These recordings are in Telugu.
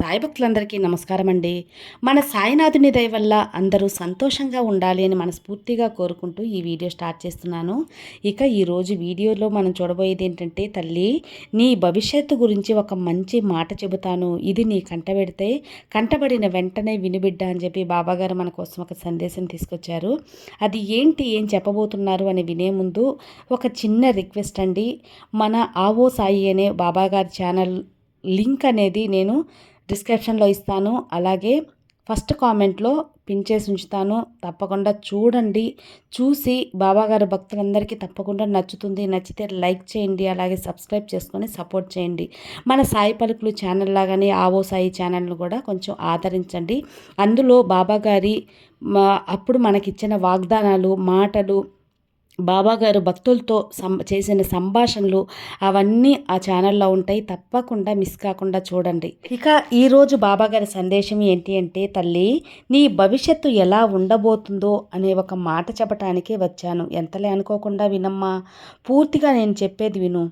సాయి భక్తులందరికీ నమస్కారం అండి మన సాయినాథుని దయ వల్ల అందరూ సంతోషంగా ఉండాలి అని మనస్ఫూర్తిగా కోరుకుంటూ ఈ వీడియో స్టార్ట్ చేస్తున్నాను. ఇక ఈరోజు వీడియోలో మనం చూడబోయేది ఏంటంటే తల్లి నీ భవిష్యత్తు గురించి ఒక మంచి మాట చెబుతాను. ఇది నీ కంటబెడితే కంటబడిన వెంటనే వినిబిడ్డ అని చెప్పి బాబాగారు మన కోసం ఒక సందేశం తీసుకొచ్చారు. అది ఏంటి ఏం చెప్పబోతున్నారు అని వినే ముందు ఒక చిన్న రిక్వెస్ట్ అండి. మన ఆవో సాయి అనే బాబాగారి ఛానల్ లింక్ అనేది నేను డిస్క్రిప్షన్లో ఇస్తాను. అలాగే ఫస్ట్ కామెంట్లో పిన్ చేసి ఉంచుతాను. తప్పకుండా చూడండి. చూసి బాబాగారి భక్తులందరికీ తప్పకుండా నచ్చుతుంది. నచ్చితే లైక్ చేయండి. అలాగే సబ్స్క్రైబ్ చేసుకొని సపోర్ట్ చేయండి. మన సాయి పలుకులు ఛానల్ లాగానే ఆవో సాయి ఛానల్ను కూడా కొంచెం ఆదరించండి. అందులో బాబాగారి అప్పుడు మనకిచ్చిన వాగ్దానాలు మాటలు బాబాగారు భక్తులతో సం చేసిన సంభాషణలు అవన్నీ ఆ ఛానల్లో ఉంటాయి. తప్పకుండా మిస్ కాకుండా చూడండి. ఇక ఈరోజు బాబాగారి సందేశం ఏంటి అంటే తల్లి నీ భవిష్యత్తు ఎలా ఉండబోతుందో అనే ఒక మాట చెప్పటానికే వచ్చాను. ఎంతలే అనుకోకుండా వినమ్మా. పూర్తిగా నేను చెప్పేది విను.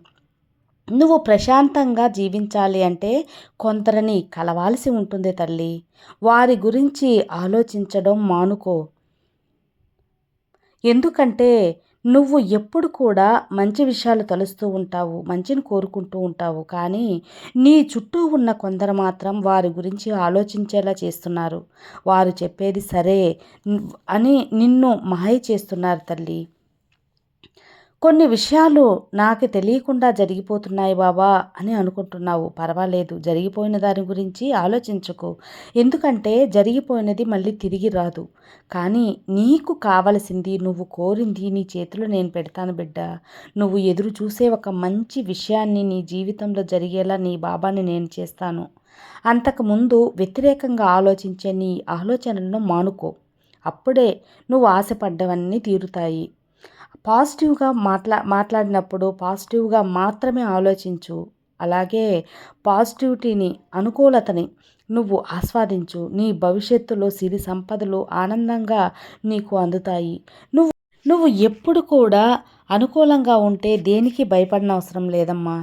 నువ్వు ప్రశాంతంగా జీవించాలి అంటే కొందరిని కలవాల్సి ఉంటుంది తల్లి. వారి గురించి ఆలోచించడం మానుకో. ఎందుకంటే నువ్వు ఎప్పుడు కూడా మంచి విషయాలు తలుస్తూ ఉంటావు మంచిని కోరుకుంటూ ఉంటావు. కానీ నీ చుట్టూ ఉన్న కొందరు మాత్రం వారి గురించి ఆలోచించేలా చేస్తున్నారు. వారు చెప్పేది సరే అని నిన్ను మహాయ్ చేస్తున్నారు తల్లి. కొన్ని విషయాలు నాకు తెలియకుండా జరిగిపోతున్నాయి బాబా అని అనుకుంటున్నావు. పర్వాలేదు జరిగిపోయిన దాని గురించి ఆలోచించుకో. ఎందుకంటే జరిగిపోయినది మళ్ళీ తిరిగి రాదు. కానీ నీకు కావలసింది నువ్వు కోరింది నీ చేతిలో నేను పెడతాను బిడ్డ. నువ్వు ఎదురు చూసే ఒక మంచి విషయాన్ని నీ జీవితంలో జరిగేలా నీ బాబాని నేను చేస్తాను. అంతకుముందు వ్యతిరేకంగా ఆలోచించే నీ ఆలోచనలను మానుకో. అప్పుడే నువ్వు ఆశపడ్డవన్నీ తీరుతాయి. పాజిటివ్గా మాట్లా మాట్లాడినప్పుడు పాజిటివ్గా మాత్రమే ఆలోచించు. అలాగే పాజిటివిటీని అనుకూలతని నువ్వు ఆస్వాదించు. నీ భవిష్యత్తులో సిరి సంపదలు ఆనందంగా నీకు అందుతాయి. నువ్వు నువ్వు ఎప్పుడు కూడా అనుకూలంగా ఉంటే దేనికి భయపడిన అవసరం లేదమ్మా.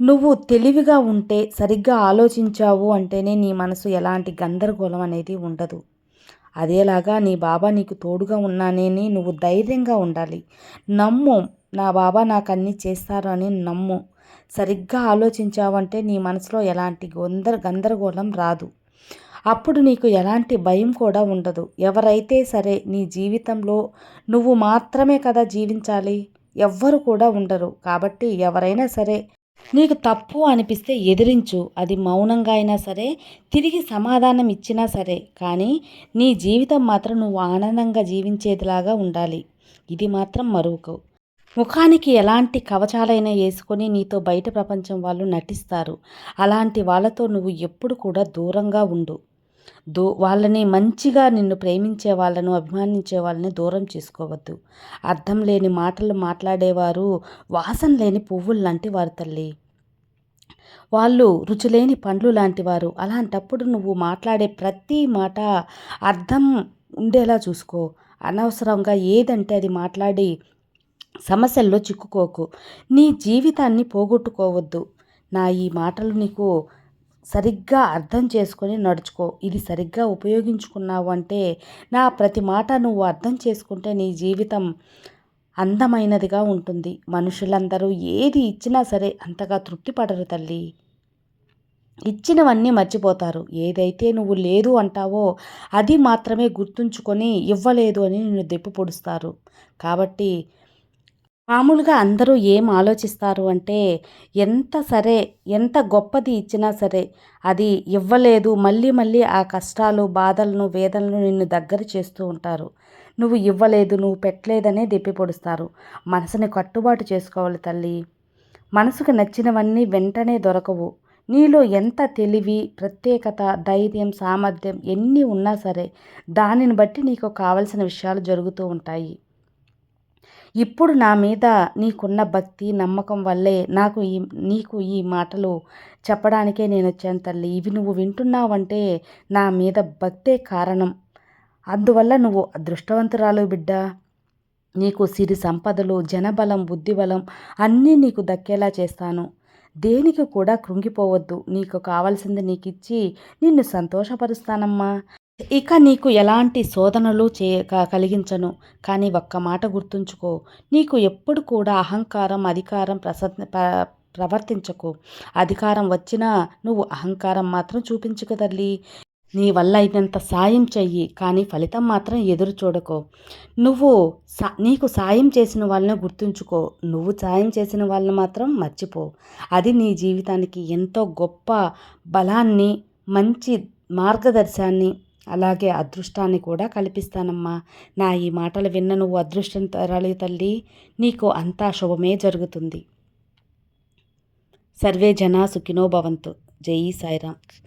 నువ్వు తెలివిగా ఉంటే సరిగ్గా ఆలోచించావు అంటేనే నీ మనసు ఎలాంటి గందరగోళం అనేది ఉండదు. అదేలాగా నీ బాబా నీకు తోడుగా ఉన్నానేని నువ్వు ధైర్యంగా ఉండాలి. నమ్ము నా బాబా నాకు అన్నీ చేస్తారు అని నమ్ము. సరిగ్గా ఆలోచించావంటే నీ మనసులో ఎలాంటి గొందర గందరగోళం రాదు. అప్పుడు నీకు ఎలాంటి భయం కూడా ఉండదు. ఎవరైతే సరే నీ జీవితంలో నువ్వు మాత్రమే కదా జీవించాలి ఎవ్వరు కూడా ఉండరు. కాబట్టి ఎవరైనా సరే నీకు తప్పు అనిపిస్తే ఎదిరించు. అది మౌనంగా అయినా సరే తిరిగి సమాధానం ఇచ్చినా సరే కానీ నీ జీవితం మాత్రం నువ్వు ఆనందంగా జీవించేదిలాగా ఉండాలి. ఇది మాత్రం మరువుకు ముఖానికి ఎలాంటి కవచాలైనా వేసుకొని నీతో బయట ప్రపంచం వాళ్ళు నటిస్తారు. అలాంటి వాళ్ళతో నువ్వు ఎప్పుడు కూడా దూరంగా ఉండు. దో వాళ్ళని మంచిగా నిన్ను ప్రేమించే వాళ్ళను అభిమానించే వాళ్ళని దూరం చేసుకోవద్దు. అర్థం లేని మాటలు మాట్లాడేవారు వాసన లేని పువ్వులు లాంటి వారు తల్లి. వాళ్ళు రుచిలేని పండ్లు లాంటివారు అలాంటప్పుడు నువ్వు మాట్లాడే ప్రతి మాట అర్థం ఉండేలా చూసుకో. అనవసరంగా ఏదంటే అది మాట్లాడి సమస్యల్లో చిక్కుకోకు. నీ జీవితాన్ని పోగొట్టుకోవద్దు. నా ఈ మాటలు నీకు సరిగ్గా అర్థం చేసుకొని నడుచుకో. ఇది సరిగ్గా ఉపయోగించుకున్నావు అంటే నా ప్రతి మాట నువ్వు అర్థం చేసుకుంటే నీ జీవితం అందమైనదిగా ఉంటుంది. మనుషులందరూ ఏది ఇచ్చినా సరే అంతగా తృప్తి పడరు తల్లి. ఇచ్చినవన్నీ మర్చిపోతారు. ఏదైతే నువ్వు లేదు అంటావో అది మాత్రమే గుర్తుంచుకొని ఇవ్వలేదు అని నిన్ను దెప్పు పొడుస్తారు. కాబట్టి మామూలుగా అందరూ ఏం ఆలోచిస్తారు అంటే ఎంత సరే ఎంత గొప్పది ఇచ్చినా సరే అది ఇవ్వలేదు మళ్ళీ మళ్ళీ ఆ కష్టాలు బాధలను వేదనలు నిన్ను దగ్గర చేస్తూ ఉంటారు. నువ్వు ఇవ్వలేదు నువ్వు పెట్టలేదనే దెప్పి పొడుస్తారు. మనసుని కట్టుబాటు చేసుకోవాలి తల్లి. మనసుకు నచ్చినవన్నీ వెంటనే దొరకవు. నీలో ఎంత తెలివి ప్రత్యేకత ధైర్యం సామర్థ్యం ఎన్ని ఉన్నా సరే దానిని బట్టి నీకు కావలసిన విషయాలు జరుగుతూ ఉంటాయి. ఇప్పుడు నా మీద నీకున్న భక్తి నమ్మకం వల్లే నాకు ఈ నీకు ఈ మాటలు చెప్పడానికే నేను వచ్చాను తల్లి. ఇవి నువ్వు వింటున్నావంటే నా మీద భక్తే కారణం. అందువల్ల నువ్వు అదృష్టవంతురాలు బిడ్డ. నీకు సిరి సంపదలు జనబలం బుద్ధిబలం అన్నీ నీకు దక్కేలా చేస్తాను. దేనికి కూడా కృంగిపోవద్దు. నీకు కావాల్సింది నీకు ఇచ్చి నిన్ను సంతోషపరుస్తానమ్మా. ఇక నీకు ఎలాంటి శోధనలు చే కలిగించను. కానీ ఒక్క మాట గుర్తుంచుకో. నీకు ఎప్పుడు కూడా అహంకారం అధికారం ప్రస ప్రవర్తించకు. అధికారం వచ్చినా నువ్వు అహంకారం మాత్రం చూపించుకు తల్లి. నీ వల్ల అయినంత సాయం చెయ్యి కానీ ఫలితం మాత్రం ఎదురు చూడకో. నువ్వు సా నీకు సాయం చేసిన వాళ్ళని గుర్తుంచుకో. నువ్వు సాయం చేసిన వాళ్ళని మాత్రం మర్చిపో. అది నీ జీవితానికి ఎంతో గొప్ప బలాన్ని మంచి మార్గదర్శాన్ని అలాగే అదృష్టాన్ని కూడా కల్పిస్తానమ్మా. నా ఈ మాటలు విన్న నువ్వు అదృష్టం తరాలి తల్లి నీకు అంతా శుభమే జరుగుతుంది. సర్వే జనా సుఖినో భవంతు. జై సాయిరామ్.